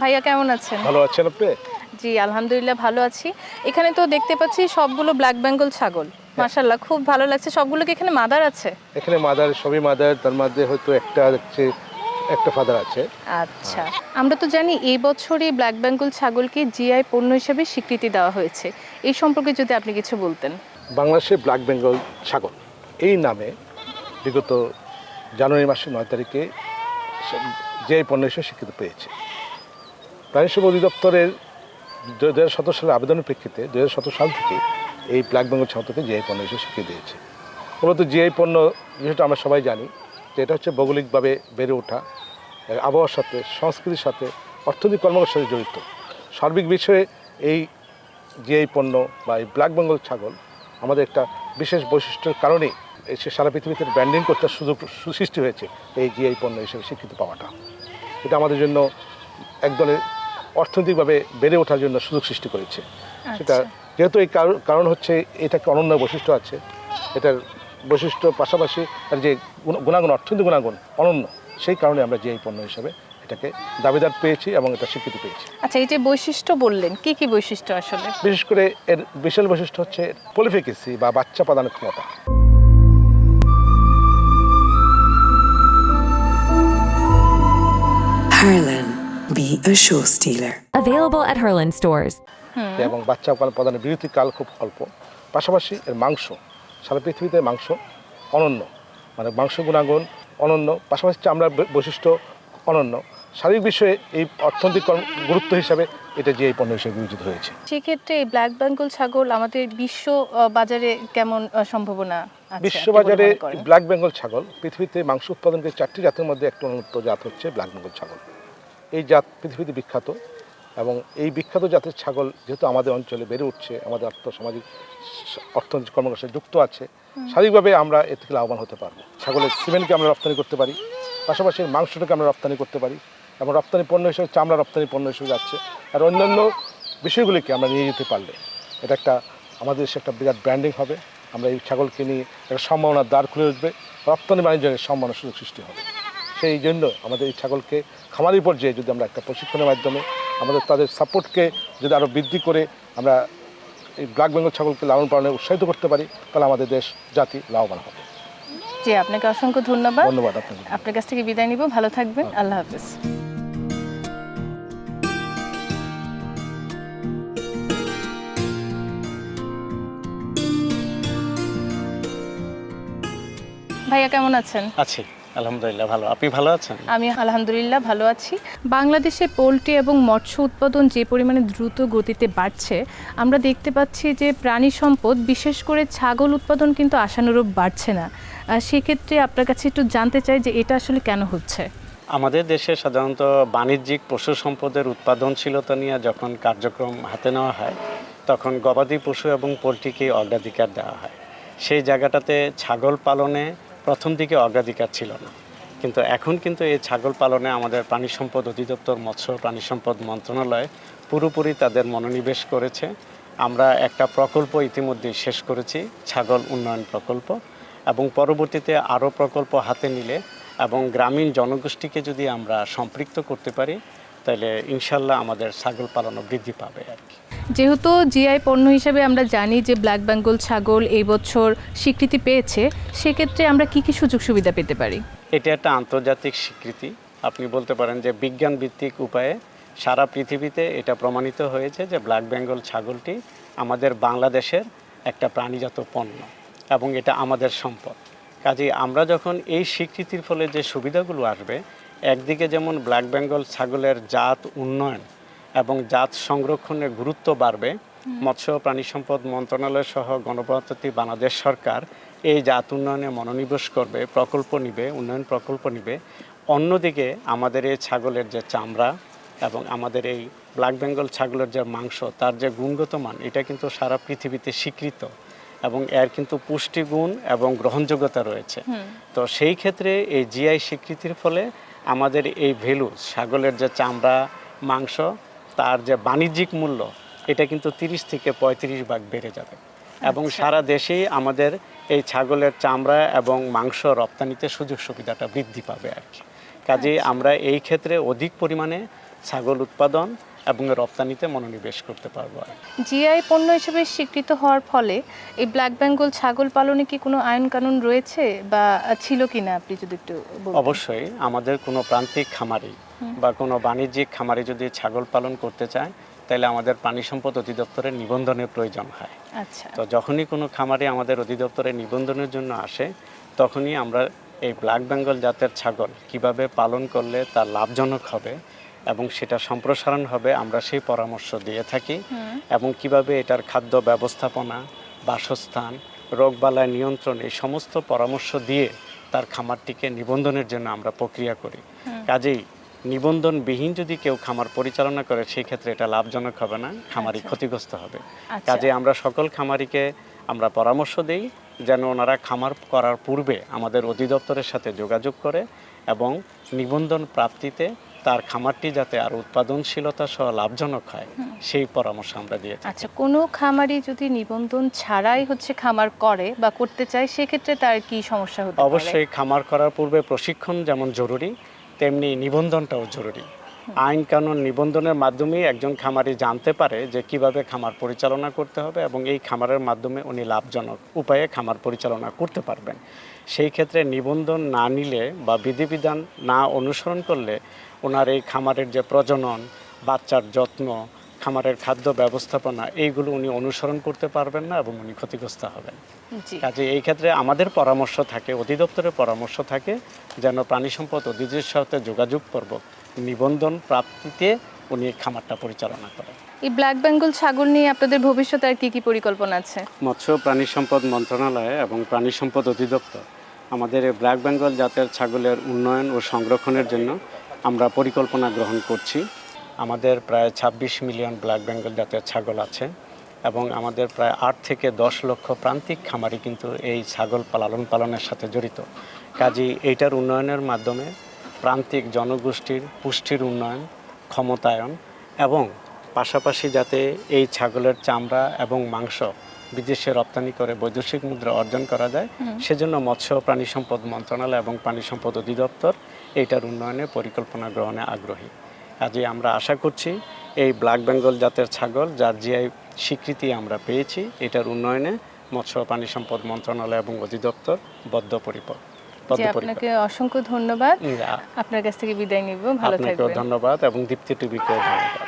ভাইয়া কেমন আছেন? ভালো আছেন আপনি? জি আলহামদুলিল্লাহ ভালো আছি। এখানে তো দেখতে পাচ্ছি সবগুলো ব্ল্যাক বেঙ্গল ছাগল। মাশাল্লাহ খুব ভালো লাগছে। সবগুলো কি এখানে মাদার আছে? এখানে মাদার সবই মাদার তার মধ্যে হয়তো একটা হচ্ছে একটা ফাদার আছে। আচ্ছা। আমরা তো জানি এই বছরই ব্ল্যাক বেঙ্গল ছাগলকে জিআই পণ্য হিসেবে স্বীকৃতি দেওয়া হয়েছে। এই সম্পর্কে যদি আপনি কিছু বলতেন। বাংলাদেশে ব্ল্যাক বেঙ্গল ছাগল। এই নামে বিগত জানুয়ারি মাসের নয় তারিখে যে পণ্য হিসেবে স্বীকৃতি পেয়েছে। প্রাণী সেবা অধিদপ্তরের দু হাজার সতেরো সালের আবেদনের প্রেক্ষিতে দু হাজার সতেরো সাল থেকে এই ব্ল্যাক বেঙ্গল ছাগলকে জিআই পণ্য হিসেবে স্বীকৃতি দিয়েছে। মূলত জিআই পণ্য যেহেতু আমরা সবাই জানি যে এটা হচ্ছে ভৌগোলিকভাবে বেড়ে ওঠা আবহাওয়ার সাথে, সংস্কৃতির সাথে, অর্থনৈতিক কর্মকার সাথে জড়িত। সার্বিক বিষয়ে এই জিআই পণ্য বা এই ব্ল্যাক বেঙ্গল ছাগল আমাদের একটা বিশেষ বৈশিষ্ট্যের কারণেই সে সারা পৃথিবীতে ব্র্যান্ডিং করতে সুযোগ, সুসৃষ্টি হয়েছে এই জিআই পণ্য হিসেবে স্বীকৃতি পাওয়াটা। এটা আমাদের জন্য একদলের অর্থনৈতিকভাবে বেড়ে ওঠার জন্য সুযোগ সৃষ্টি করেছে। সেটা যেহেতু এই কারণ- কারণ হচ্ছে এটা একটা অনন্য বৈশিষ্ট্য আছে এটার বৈশিষ্ট্য পাশাপাশি তার যে গুণ- গুণাগুণ অর্থনৈতিক গুণাগুণ অনন্য সেই কারণে আমরা যে এই পণ্য হিসাবে এটাকে দাবিদার পেয়েছি এবং এটা স্বীকৃতি পেয়েছি। আচ্ছা এই যে বৈশিষ্ট্য বললেন কি কি বৈশিষ্ট্য আসলে? বিশেষ করে এর বিশাল বৈশিষ্ট্য হচ্ছে পলিফিকেসি বা বাচ্চা প্রদানের ক্ষমতা। Harlan, be a show stealer. Available at Herland stores. এবং বাচ্চা প্রদানের বিরতি কাল খুব অল্প পাশাপাশি এর মাংস সারা পৃথিবীতে মাংস অনন্য মানে মাংস গুণাগুণ অনন্য পাশাপাশি চামড়ার বৈশিষ্ট্য অনন্য শারীরিক বিষয়ে এই অর্থনৈতিক গুরুত্ব হিসাবে এটা যে এই পণ্য হিসেবে বিবেচিত হয়েছে সেক্ষেত্রে এই ব্ল্যাক বেঙ্গল ছাগল আমাদের বিশ্ব বাজারে কেমন সম্ভাবনা মনে করেন? ব্ল্যাক বেঙ্গল ছাগল পৃথিবীতে মাংস উৎপাদনকে চারটি জাতের মধ্যে একটা অন্যতম জাত হচ্ছে ব্ল্যাক বেঙ্গল ছাগল এই জাত পৃথিবীতে বিখ্যাত এবং এই বিখ্যাত জাতের ছাগল যেহেতু আমাদের অঞ্চলে বেড়ে উঠছে আমাদের আর্থসামাজিক অর্থনৈতিক কর্মকার যুক্ত আছে শারীরিকভাবে আমরা এ থেকে লাভবান হতে পারব। ছাগলের সিমেন্টকে আমরা রপ্তানি করতে পারি পাশাপাশি মাংসটাকে আমরা রপ্তানি করতে পারি এবং রপ্তানি পণ্য হিসেবে চামড়া রপ্তানি পণ্য হিসেবে যাচ্ছে আর অন্যান্য বিষয়গুলিকে আমরা নিয়ে যেতে পারলে এটা একটা আমাদের দেশে একটা বিরাট ব্র্যান্ডিং হবে। আমরা এই ছাগলকে নিয়ে একটা সম্ভাবনার দ্বার খুলে উঠবে রপ্তানি বাণিজ্যের সম্ভাবনার সুযোগ সৃষ্টি হবে। সেই জন্য আমাদের এই ছাগলকে খামারি পর্যায়ে যদি আমরা একটা প্রশিক্ষণের মাধ্যমে আমাদের তাদের সাপোর্টকে যদি আরও বৃদ্ধি করে আমরা এই ব্ল্যাক বেঙ্গল ছাগলকে লালন পালনে উৎসাহিত করতে পারি তাহলে আমাদের দেশ জাতি লাভবান হবে। জি আপনাকে অসংখ্য ধন্যবাদ। ধন্যবাদ আপনাকে। আপনার কাছ থেকে বিদায় নিব। ভালো থাকবেন। আল্লাহ হাফেজ। ভাইয়া কেমন আছেন? আছি। আলহামদুলিল্লাহ ভালো। আপনি ভালো আছেন? আমি আলহামদুলিল্লাহ ভালো আছি। বাংলাদেশে পোলট্রি এবং মৎস্য উৎপাদন যে পরিমাণে দ্রুত গতিতে বাড়ছে আমরা দেখতে পাচ্ছি যে প্রাণী সম্পদ বিশেষ করে ছাগল উৎপাদন কিন্তু আশানুরূপ বাড়ছে না। সেক্ষেত্রে আপনার কাছে একটু জানতে চাই যে এটা আসলে কেন হচ্ছে? আমাদের দেশে সাধারণত বাণিজ্যিক পশু সম্পদের উৎপাদনশীলতা নিয়ে যখন কার্যক্রম হাতে নেওয়া হয় তখন গবাদি পশু এবং পোলট্রিকে অগ্রাধিকার দেওয়া হয়। সেই জায়গাটাতে ছাগল পালনে প্রথম দিকে অগ্রাধিকার ছিল না। কিন্তু এখন কিন্তু এই ছাগল পালনে আমাদের প্রাণী সম্পদ অধিদপ্তর, মৎস্য প্রাণী সম্পদ মন্ত্রণালয় পুরোপুরি তাদের মনোনিবেশ করেছে। আমরা একটা প্রকল্প ইতিমধ্যেই শেষ করেছি, ছাগল উন্নয়ন প্রকল্প। এবং পরবর্তীতে আরও প্রকল্প হাতে নিলে এবং গ্রামীণ জনগোষ্ঠীকে যদি আমরা সম্পৃক্ত করতে পারি তাহলে ইনশাল্লাহ আমাদের ছাগল পালনও বৃদ্ধি পাবে আর কি। যেহেতু জিআই পণ্য হিসেবে আমরা জানি যে ব্ল্যাক বেঙ্গল ছাগল এই বছর স্বীকৃতি পেয়েছে সেক্ষেত্রে আমরা কি কি সুযোগ সুবিধা পেতে পারি? এটা একটা আন্তর্জাতিক স্বীকৃতি। আপনি বলতে পারেন যে বিজ্ঞান ভিত্তিক উপায়ে সারা পৃথিবীতে এটা প্রমাণিত হয়েছে যে ব্ল্যাক বেঙ্গল ছাগলটি আমাদের বাংলাদেশের একটা প্রাণীজাত পণ্য এবং এটা আমাদের সম্পদ। কাজেই আমরা যখন এই স্বীকৃতির ফলে যে সুবিধাগুলো আসবে একদিকে যেমন ব্ল্যাক বেঙ্গল ছাগলের জাত উন্নয়ন এবং জাত সংরক্ষণের গুরুত্ব বাড়বে মৎস্য প্রাণী সম্পদ মন্ত্রণালয় সহ গণপ্রজাতন্ত্রী বাংলাদেশ সরকার এই জাত উন্নয়নে মনোনিবেশ করবে প্রকল্প নিবে উন্নয়ন প্রকল্প নিবে। অন্যদিকে আমাদের এই ছাগলের যে চামড়া এবং আমাদের এই ব্ল্যাক বেঙ্গল ছাগলের যে মাংস তার যে গুণগত মান এটা কিন্তু সারা পৃথিবীতে স্বীকৃত এবং এর কিন্তু পুষ্টিগুণ এবং গ্রহণযোগ্যতা রয়েছে। তো সেই ক্ষেত্রে এই জিআই স্বীকৃতির ফলে আমাদের এই ভ্যালু ছাগলের যে চামড়া মাংস তার যে বাণিজ্যিক মূল্য এটা কিন্তু তিরিশ থেকে পঁয়ত্রিশ ভাগ বেড়ে যাবে। এবং সারা দেশেই আমাদের এই ছাগলের চামড়া এবং মাংস রপ্তানিতে সুযোগ সুবিধাটা বৃদ্ধি পাবে আর কি। কাজেই আমরা এই ক্ষেত্রে অধিক পরিমাণে ছাগল উৎপাদন এবং রপ্তানিতে মনোনিবেশ করতে পারব জিআই পণ্য হিসেবে স্বীকৃত হওয়ার ফলে এই ব্ল্যাক বেঙ্গল ছাগল পালনে কি কোনো আইন কানুন রয়েছে বা ছিল কিনা আপনি যদি একটু অবশ্যই আমাদের কোনো প্রান্তিক খামারি বা কোনো বাণিজ্যিক খামারি যদি ছাগল পালন করতে চায় তাহলে আমাদের প্রাণী সম্পদ অধিদপ্তরের নিবন্ধনের প্রয়োজন হয়। আচ্ছা। তো যখনই কোনো খামারি আমাদের অধিদপ্তরে নিবন্ধনের জন্য আসে তখনই আমরা এই ব্ল্যাক বেঙ্গল জাতের ছাগল কীভাবে পালন করলে তার লাভজনক হবে এবং সেটা সম্প্রসারণ হবে আমরা সেই পরামর্শ দিয়ে থাকি। এবং কীভাবে এটার খাদ্য ব্যবস্থাপনা বাসস্থান রোগবালাই নিয়ন্ত্রণ এই সমস্ত পরামর্শ দিয়ে তার খামারটিকে নিবন্ধনের জন্য আমরা প্রক্রিয়া করি। কাজেই নিবন্ধনবিহীন যদি কেউ খামার পরিচালনা করে সেই ক্ষেত্রে এটা লাভজনক হবে না খামারি আচ্ছা। ক্ষতিগ্রস্ত হবে। আচ্ছা। কাজে আমরা সকল খামারিকে আমরা পরামর্শ দেই যেন ওনারা খামার করার পূর্বে আমাদের অধিদপ্তরের সাথে যোগাযোগ করে এবং নিবন্ধন প্রাপ্তিতে তার খামারটি যাতে আর উৎপাদনশীলতা সহ লাভজনক হয় সেই পরামর্শ আমরা দিয়ে আচ্ছা কোনো খামারি যদি নিবন্ধন ছাড়াই হচ্ছে খামার করে বা করতে চায় সেক্ষেত্রে তার কি সমস্যা হতে পারে? অবশ্যই খামার করার পূর্বে প্রশিক্ষণ যেমন জরুরি তেমনি নিবন্ধনটাও জরুরি। আইন কানুন নিবন্ধনের মাধ্যমেই একজন খামারি জানতে পারে যে কীভাবে খামার পরিচালনা করতে হবে এবং এই খামারের মাধ্যমে উনি লাভজনক উপায়ে খামার পরিচালনা করতে পারবেন। সেই ক্ষেত্রে নিবন্ধন না নিলে বা বিধিবিধান না অনুসরণ করলে ওনার এই খামারের যে প্রজনন, বাচ্চার যত্ন খামারের খাদ্য ব্যবস্থাপনা এইগুলো উনি অনুসরণ করতে পারবেন না এবং উনি ক্ষতিগ্রস্ত হবেন। কাজে এই ক্ষেত্রে আমাদের পরামর্শ থাকে অধিদপ্তরের পরামর্শ থাকে যেন প্রাণী সম্পদ অধিদপ্তরের সাথে যোগাযোগ পূর্বক নিবন্ধন প্রাপ্তিতে উনি খামারটা পরিচালনা করেন। এই ব্ল্যাক বেঙ্গল ছাগল নিয়ে আপনাদের ভবিষ্যতে আর কি কি পরিকল্পনা আছে? মৎস্য প্রাণী সম্পদ মন্ত্রণালয় এবং প্রাণী সম্পদ অধিদপ্তর আমাদের এই ব্ল্যাক বেঙ্গল জাতের ছাগলের উন্নয়ন ও সংরক্ষণের জন্য আমরা পরিকল্পনা গ্রহণ করছি। আমাদের প্রায় ২৬ মিলিয়ন ব্ল্যাক বেঙ্গল জাতের ছাগল আছে এবং আমাদের প্রায় আট থেকে দশ লক্ষ প্রান্তিক খামারি কিন্তু এই ছাগল লালন পালনের সাথে জড়িত। কাজেই এইটার উন্নয়নের মাধ্যমে প্রান্তিক জনগোষ্ঠীর পুষ্টির উন্নয়ন ক্ষমতায়ন এবং পাশাপাশি যাতে এই ছাগলের চামড়া এবং মাংস বিদেশে রপ্তানি করে বৈদেশিক মুদ্রা অর্জন করা যায় সেজন্য মৎস্য প্রাণী সম্পদ মন্ত্রণালয় এবং প্রাণী সম্পদ অধিদপ্তর এইটার উন্নয়নে পরিকল্পনা গ্রহণে আগ্রহী। কাজে আমরা আশা করছি এই ব্ল্যাক বেঙ্গল জাতের ছাগল যার জিআই স্বীকৃতি আমরা পেয়েছি এটার উন্নয়নে মৎস্য পানি সম্পদ মন্ত্রণালয় এবং অধিদপ্তর বদ্ধপরিকর আপনাকে অসংখ্য ধন্যবাদ। আপনার কাছ থেকে বিদায় নিব। ভালো থাকবেন। ধন্যবাদ এবং দীপ্তি টিভিকে ধন্যবাদ।